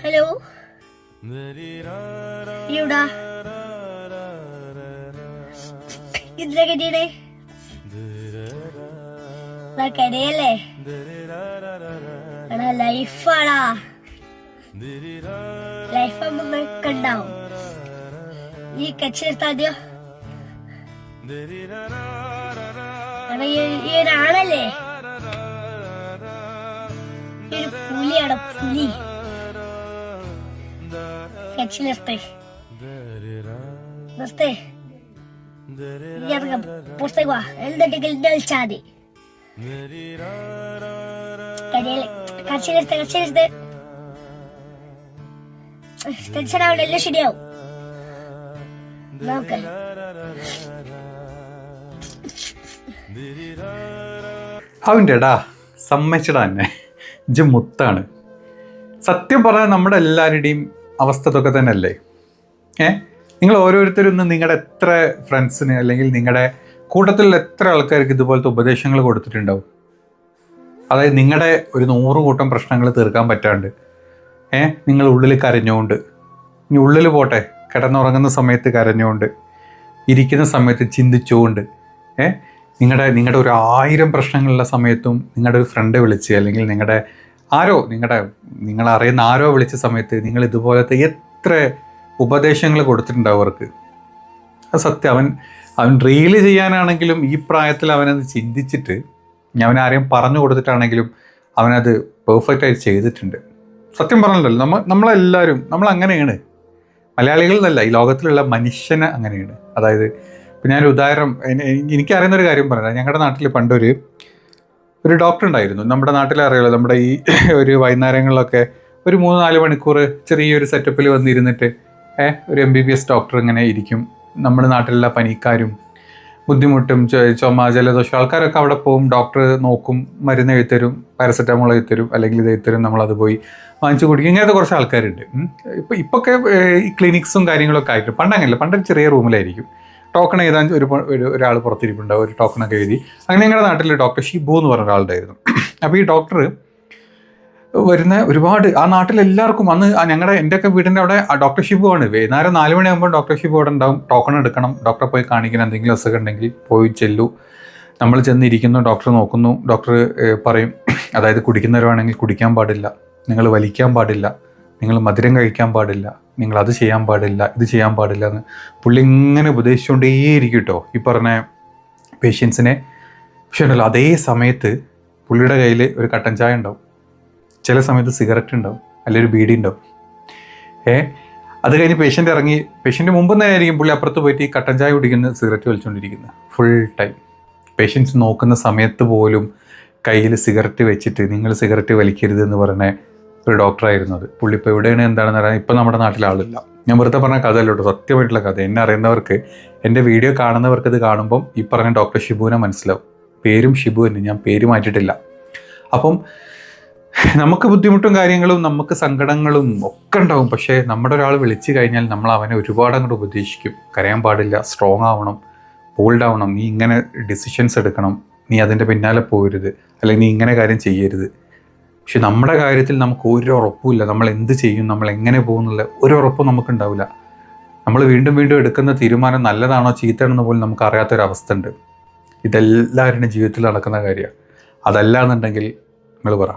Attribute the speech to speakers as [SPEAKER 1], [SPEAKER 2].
[SPEAKER 1] Hello? എവിടാ എടാ ലൈഫാടാ. Life ഉണ്ടാവും. ഈ കച്ചിരുത്താദ്യോ എടാ ഈ- ഒരാളല്ലേ? ഒരു പുലിയാടാ പുലി. കച്ചി നിർത്തേ. നിർത്തേ. ഇറങ്ങ പുറത്തേക്ക് വാ. എന്തുണ്ടെങ്കിൽ വിളിച്ചാ മതി. കച്ചി നിർത്തേ കച്ചി നിർത്തേ. ടെൻഷൻ ആവണ്ട എല്ലാം ശരിയാവും. നോക്ക്.
[SPEAKER 2] അവന്റെ എടാ സമ്മതിച്ചടാ തന്നെ ഇജ് മുത്താണ്. സത്യം പറഞ്ഞാൽ നമ്മുടെ എല്ലാവരുടെയും അവസ്ഥ ഇതൊക്കെ തന്നെയല്ലേ? ഏ? നിങ്ങൾ ഓരോരുത്തരും നിങ്ങളുടെ എത്ര ഫ്രണ്ട്സിന് അല്ലെങ്കിൽ നിങ്ങളുടെ കൂട്ടത്തിൽ എത്ര ആൾക്കാർക്ക് ഇതുപോലത്തെ ഉപദേശങ്ങൾ കൊടുത്തിട്ടുണ്ടാവും? അതായത് നിങ്ങളുടെ ഒരു നൂറ് കൂട്ടം പ്രശ്നങ്ങൾ തീർക്കാൻ പറ്റാണ്ട്. ഏ? നിങ്ങൾ ഉള്ളിൽ കരഞ്ഞുകൊണ്ട്. ഇനി ഉള്ളിൽ പോട്ടെ. കിടന്നുറങ്ങുന്ന സമയത്ത് കരഞ്ഞുകൊണ്ട്. ഇരിക്കുന്ന സമയത്ത് ചിന്തിച്ചുകൊണ്ട്. ഏ? നിങ്ങളുടെ നിങ്ങളുടെ ഒരു ആയിരം പ്രശ്നങ്ങളുള്ള സമയത്തും നിങ്ങളുടെ ഒരു ഫ്രണ്ട് വിളിച്ച് അല്ലെങ്കിൽ നിങ്ങളുടെ ആരോ നിങ്ങളുടെ നിങ്ങൾ അറിയുന്ന ആരോ വിളിച്ച സമയത്ത് നിങ്ങൾ ഇതുപോലത്തെ എത്ര ഉപദേശങ്ങൾ കൊടുത്തിട്ടുണ്ടാവും അവർക്ക്. അത് സത്യം. അവൻ അവൻ റീൽ ചെയ്യാനാണെങ്കിലും ഈ പ്രായത്തിൽ അവനത് ചിന്തിച്ചിട്ട് അവൻ ആരെയും പറഞ്ഞു കൊടുത്തിട്ടാണെങ്കിലും അവനത് പെർഫെക്റ്റ് ആയി ചെയ്തിട്ടുണ്ട്. സത്യം പറഞ്ഞല്ലോ നമ്മൾ നമ്മളെല്ലാവരും നമ്മൾ അങ്ങനെയാണ് ഈ ലോകത്തിലുള്ള മനുഷ്യന് അങ്ങനെയാണ്. അതായത് ഇപ്പം ഞാൻ ഉദാഹരണം എനിക്ക് എനി- എനിക്കറിയുന്ന ഒരു കാര്യം പറയാം ഞങ്ങളുടെ നാട്ടിൽ പണ്ടൊരു ഒരു ഡോക്ടർ ഉണ്ടായിരുന്നു. നമ്മുടെ നാട്ടിൽ അറിയാലോ നമ്മുടെ ഈ ഒരു വൈകുന്നേരങ്ങളിലൊക്കെ ഒരു മൂന്ന് നാല് മണിക്കൂർ ചെറിയൊരു സെറ്റപ്പിൽ വന്നിരുന്നിട്ട് ഒരു M B B S doctor ഇങ്ങനെ ഇരിക്കും. നമ്മുടെ നാട്ടിലുള്ള പനിക്കാരും ബുദ്ധിമുട്ടും ചുമ ജലദോഷം ആൾക്കാരൊക്കെ അവിടെ പോകും ഡോക്ടർ നോക്കും മരുന്ന് എഴുത്തരും പാരസെറ്റമോൾ എഴുത്തരും അല്ലെങ്കിൽ ഇത് എഴുത്തരും നമ്മളത് പോയി വാങ്ങിച്ചു കുടിക്കും. ഇങ്ങനത്തെ കുറച്ച് ആൾക്കാരുണ്ട്. ഇപ്പം ഇപ്പോഴൊക്കെ ഈ ക്ലിനിക്സും കാര്യങ്ങളൊക്കെ ആയിട്ട് പണ്ടങ്ങനല്ല പണ്ടൊരു ചെറിയ റൂമിലായിരിക്കും. ടോക്കൺ എഴുതാൻ ഒരു ഒരു ഒരാൾ പുറത്തിരിപ്പുണ്ടാവും ഒരു ടോക്കണൊക്കെ എഴുതി. അങ്ങനെ ഞങ്ങളുടെ നാട്ടിലെ ഡോക്ടർ ഷിബു എന്ന് പറഞ്ഞ ഒരാളുണ്ടായിരുന്നു. അപ്പോൾ ഈ ഡോക്ടർ വരുന്ന ഒരുപാട് ആ നാട്ടിലെല്ലാവർക്കും അന്ന് ഞങ്ങളുടെ എന്റെയൊക്കെ വീടിന്റെ അവിടെ ഡോക്ടർ ഷിബു ആണ്. വൈകുന്നേരം നാല് മണിയാകുമ്പോൾ ഡോക്ടർ ഷിബു അവിടെ ഉണ്ടാവും. ടോക്കൺ എടുക്കണം ഡോക്ടറെ പോയി കാണിക്കണം എന്തെങ്കിലും അസുഖം ഉണ്ടെങ്കിൽ പോയി ചെല്ലു. നമ്മൾ ചെന്നിരിക്കുന്നു ഡോക്ടർ നോക്കുന്നു. ഡോക്ടർ പറയും അതായത് കുടിക്കുന്നവരാണെങ്കിൽ കുടിക്കാൻ പാടില്ല നിങ്ങൾ വലിക്കാൻ പാടില്ല. നിങ്ങൾ മധുരം കഴിക്കാൻ പാടില്ല നിങ്ങൾ അത് ചെയ്യാൻ പാടില്ല ഇത് ചെയ്യാൻ പാടില്ല എന്ന് പുള്ളി ഇങ്ങനെ ഉപദേശിച്ചുകൊണ്ടേയിരിക്കും കേട്ടോ. ഈ പറഞ്ഞ പേഷ്യൻസിനെ പക്ഷേ ഉണ്ടല്ലോ അതേ സമയത്ത് പുള്ളിയുടെ കയ്യിൽ ഒരു കട്ടൻ ചായ ഉണ്ടാവും. ചില സമയത്ത് സിഗരറ്റ് ഉണ്ടാവും അല്ലെങ്കിൽ ഒരു ബീഡി ഉണ്ടാവും. ഏ അത് കഴിഞ്ഞ് പേഷ്യന്റ് ഇറങ്ങി പേഷ്യന്റ് മുമ്പ് തന്നെ ആയിരിക്കും പുള്ളി അപ്പുറത്ത് പോയിട്ട് ഈ കട്ടൻ ചായ കുടിക്കുന്ന സിഗരറ്റ് വലിച്ചുകൊണ്ടിരിക്കുന്നത്. ഫുൾ ടൈം പേഷ്യൻസ് നോക്കുന്ന സമയത്ത് പോലും കയ്യിൽ സിഗരറ്റ് വെച്ചിട്ട് നിങ്ങൾ സിഗരറ്റ് വലിക്കരുത് എന്ന് പറഞ്ഞ ഒരു ഡോക്ടറായിരുന്നത് പുള്ളി ഇപ്പോൾ എവിടെയാണ് എന്താണെന്ന് പറയാൻ ഇപ്പം നമ്മുടെ നാട്ടിൽ ആളില്ല ഞാൻ വെറുതെ പറഞ്ഞ കഥയല്ല കേട്ടോ സത്യമായിട്ടുള്ള കഥ. എന്നെ അറിയുന്നവർക്ക് എന്റെ വീഡിയോ കാണുന്നവർക്ക് ഇത് കാണുമ്പം ഈ പറഞ്ഞ ഡോക്ടർ ഷിബുവിനെ മനസ്സിലാവും. പേരും ഷിബു തന്നെ ഞാൻ പേര് മാറ്റിയിട്ടില്ല. അപ്പം നമുക്ക് ബുദ്ധിമുട്ടും കാര്യങ്ങളും നമുക്ക് സങ്കടങ്ങളും ഒക്കെ ഉണ്ടാവും. പക്ഷേ നമ്മുടെ ഒരാൾ വിളിച്ചു കഴിഞ്ഞാൽ നമ്മൾ അവനെ ഒരുപാട് അങ്ങോട്ട് ഉപദേശിക്കും. കരയാൻ പാടില്ല സ്ട്രോങ് ആവണം ബോൾഡ് ആവണം നീ ഇങ്ങനെ ഡിസിഷൻസ് എടുക്കണം നീ അതിന്റെ പിന്നാലെ പോകരുത് അല്ലെങ്കിൽ നീ ഇങ്ങനെ കാര്യം ചെയ്യരുത്. പക്ഷെ നമ്മുടെ കാര്യത്തിൽ നമുക്ക് ഒരു ഉറപ്പുമില്ല നമ്മൾ എന്ത് ചെയ്യും നമ്മൾ എങ്ങനെ പോകുന്നുള്ള ഒരു ഉറപ്പും നമുക്കുണ്ടാവില്ല നമ്മൾ വീണ്ടും വീണ്ടും എടുക്കുന്ന തീരുമാനം നല്ലതാണോ ചീത്തയാണെന്ന് പോലും നമുക്ക് അറിയാത്തൊരവസ്ഥ ഉണ്ട്. ഇതെല്ലാവരുടെയും ജീവിതത്തിൽ നടക്കുന്ന കാര്യമാണ്. അതല്ല എന്നുണ്ടെങ്കിൽ നിങ്ങൾ പറ.